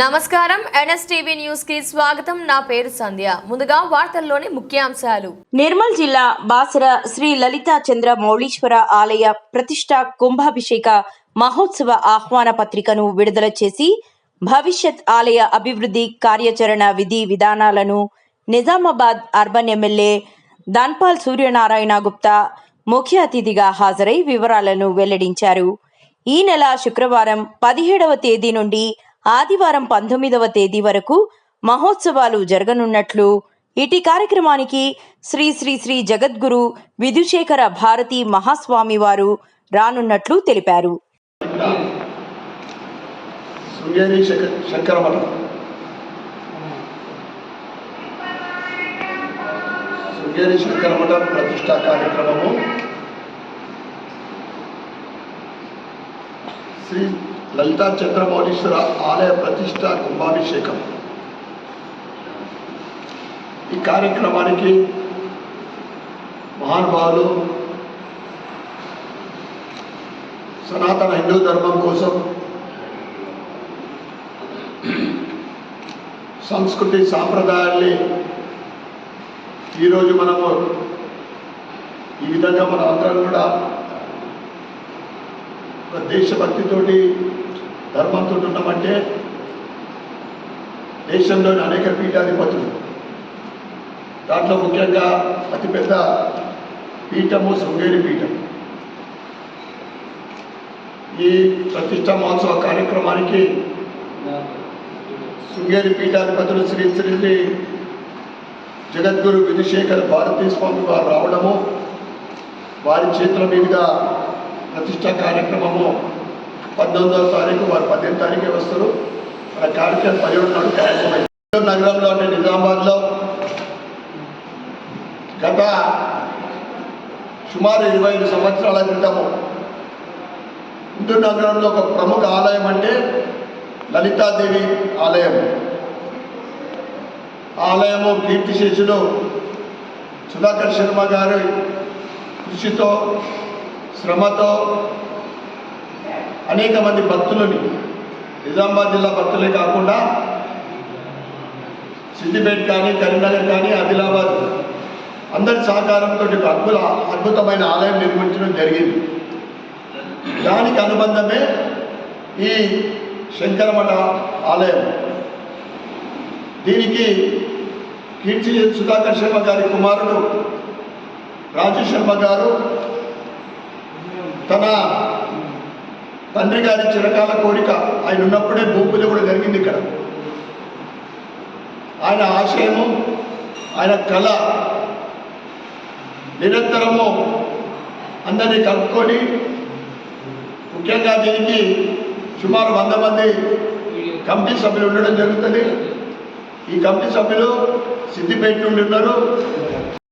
నమస్కారం. ఎన్ఎస్టీవీ న్యూస్కి స్వాగతం. నా పేరు సంధ్య. ముందుగా వార్తల్లోని ముఖ్యాంశాలు. నిర్మల్ జిల్లా బాసర శ్రీ లలితా చంద్ర మౌళీశ్వర ఆలయ ప్రతిష్ట కుంభాభిషేక మహోత్సవ ఆహ్వాన పత్రికను విడుదల చేసి భవిష్యత్ ఆలయ అభివృద్ధి కార్యాచరణ విధి విధానాలను నిజామాబాద్ అర్బన్ ఎమ్మెల్యే ధన్పాల్ సూర్యనారాయణ గుప్తా ముఖ్య అతిథిగా హాజరై వివరాలను వెల్లడించారు. ఈ నెల శుక్రవారం పదిహేడవ తేదీ నుండి ఆదివారం పంతొమ్మిదవ తేదీ వరకు మహోత్సవాలు జరగనున్నట్లు ఇటీ కార్యక్రమానికి శ్రీ శ్రీ శ్రీ జగద్గురు విధుశేఖర భారతి మహాస్వామి వారు రానున్నట్లు తెలిపారు. శృంగేరి ప్రతిష్టా కార్యక్రమము. శ్రీ లలితా చంద్రమౌళీశ్వర ఆలయ ప్రతిష్ట కుంభాభిషేకం. ఈ కార్యక్రమానికి మహానుభావులు సనాతన హిందూ ధర్మం కోసం సంస్కృతి సాంప్రదాయాల్ని ఈరోజు మనము ఈ విధంగా మన అందరం కూడా ఒక దేశభక్తితోటి ధర్మంతో ఉన్నామంటే దేశంలోని అనేక పీఠాధిపతులు. దాంట్లో ముఖ్యంగా అతిపెద్ద పీఠము శృంగేరి పీఠం. ఈ ప్రతిష్ట మహోత్సవ కార్యక్రమానికి శృంగేరి పీఠాధిపతులు శ్రీ శ్రీ జగద్గురు విధుశేఖర భారతీ స్వామి వారు రావడము వారి చేతుల మీదుగా ప్రతిష్ట కార్యక్రమము పంతొమ్మిదవ తారీఖు వారు పద్దెనిమిది తారీఖే వస్తారు. మన కార్యక్రమం పదిహేడు నాడు ప్రారంభమైంది నగరంలో అంటే నిజామాబాద్లో గత సుమారు ఇరవై ఐదు సంవత్సరాల క్రితము హిందూ నగరంలో ఒక ప్రముఖ ఆలయం అంటే లలితాదేవి ఆలయం. ఆలయము కీర్తిశేషులు సుధాకర్ శర్మ గారి కృషితో శ్రమతో అనేక మంది భక్తులని నిజామాబాద్ జిల్లా భక్తులే కాకుండా సిద్దిపేట కానీ కరీంనగర్ కానీ ఆదిలాబాద్ అందరి సహకారంతో ఒక అద్భుత అద్భుతమైన ఆలయం నిర్మించడం జరిగింది. దానికి అనుబంధమే ఈ శంకరమఠ ఆలయం. దీనికి కీర్తి సుధాకర్ శర్మ గారి కుమారుడు రాజు శర్మ గారు తన తండ్రి గారి చిరకాల కోరిక ఆయన ఉన్నప్పుడే భూపూజ కూడా జరిగింది ఇక్కడ. ఆయన ఆశయము ఆయన కళ నిరంతరము అందరినీ కలుపుకొని ముఖ్యంగా దీనికి సుమారు వంద మంది కమిటీ సభ్యులు ఉండడం జరుగుతుంది. ఈ కమిటీ సభ్యులు సిద్దిపేట నుండి ఉన్నారు.